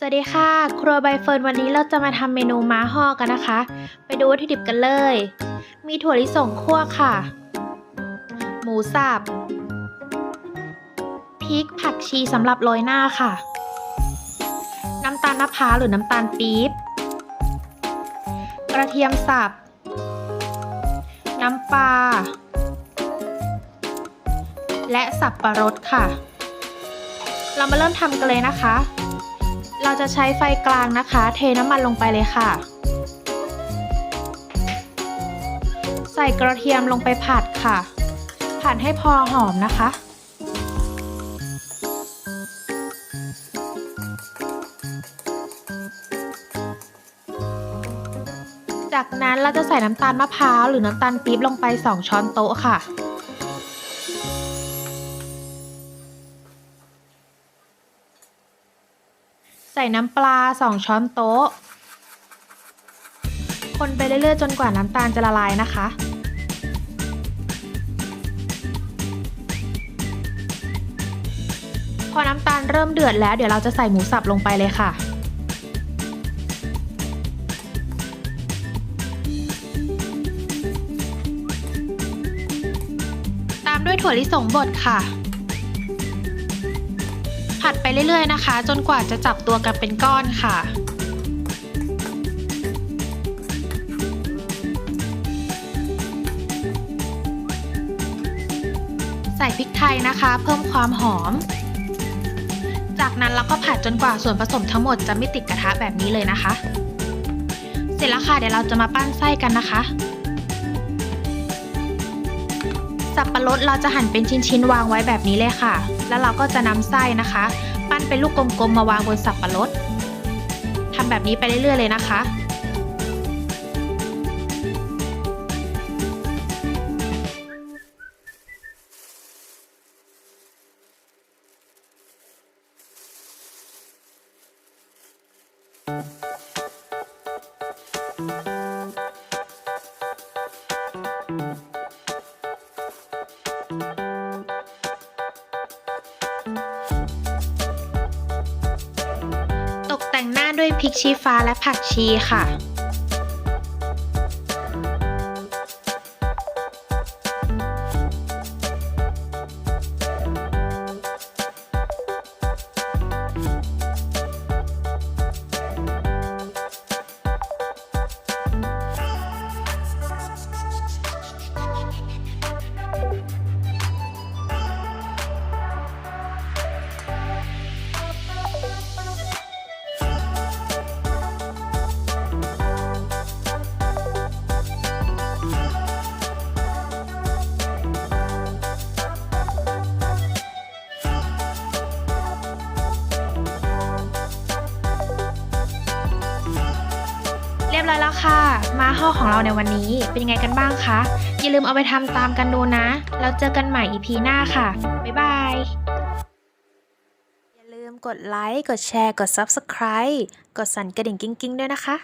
สวัสดีค่ะ ครัวใบเฟิร์นวันนี้เราจะมาทำเมนูม้าห่อกันนะคะ ไปดูวัตถุดิบกันเลย มีถั่วลิสงคั่วค่ะ หมูสับพริกผักชีสำหรับโรยหน้าค่ะ น้ำตาลมะพร้าวหรือน้ำตาลปี๊บ กระเทียมสับ น้ำปลา และสับปะรดค่ะ เรามาเริ่มทำกันเลยนะคะ เราจะใช้ไฟกลางนะคะ เทน้ำมันลงไปเลยค่ะ ใส่กระเทียมลงไปผัดค่ะ ผัดให้พอหอมนะคะ จากนั้นเราจะใส่น้ำตาลมะพร้าวหรือน้ำตาลปี๊บลงไป 2 ช้อนโต๊ะค่ะ ส่น้ำปลา 2 ช้อนโต๊ะ คนไปเรื่อยๆจนกว่าน้ำตาลจะละลายนะคะ พอน้ำตาลเริ่มเดือดแล้วเดี๋ยวเราจะใส่หมูสับลงไปเลยค่ะตามด้วยถั่วลิสงบดค่ะ ผัดไปเรื่อยๆนะคะ จนกว่าจะจับตัวกันเป็นก้อนค่ะใส่พริกไทยนะคะ เพิ่มความหอม จากนั้นเราก็ผัดจนกว่าส่วนผสมทั้งหมดจะไม่ติดกระทะแบบนี้เลยนะคะ เสร็จแล้วค่ะเดี๋ยวเราจะมาปั้นไส้กันนะคะ สับปะรดเราจะหั่นเป็นชิ้นๆวางไว้แบบนี้เลยค่ะ แล้วเราก็จะนำไส้นะคะ ปั้นเป็นลูกกลมๆมาวางบนสับปะรดทำแบบนี้ไปเรื่อยๆเลยนะคะ ด้วยพริกชี้ฟ้าและผักชีค่ะ ร้อยแล้วค่ะ มาห่อของเราในวันนี้เป็นยังไงกันบ้างคะอย่าลืมเอาไปทำตามกันดูนะ แล้วเจอกันใหม่ EP หน้าค่ะ บ๊ายบาย อย่าลืมกดไลค์ กดแชร์ กด Subscribe กดสั่นกระดิ่งกิ้งๆ ด้วยนะคะ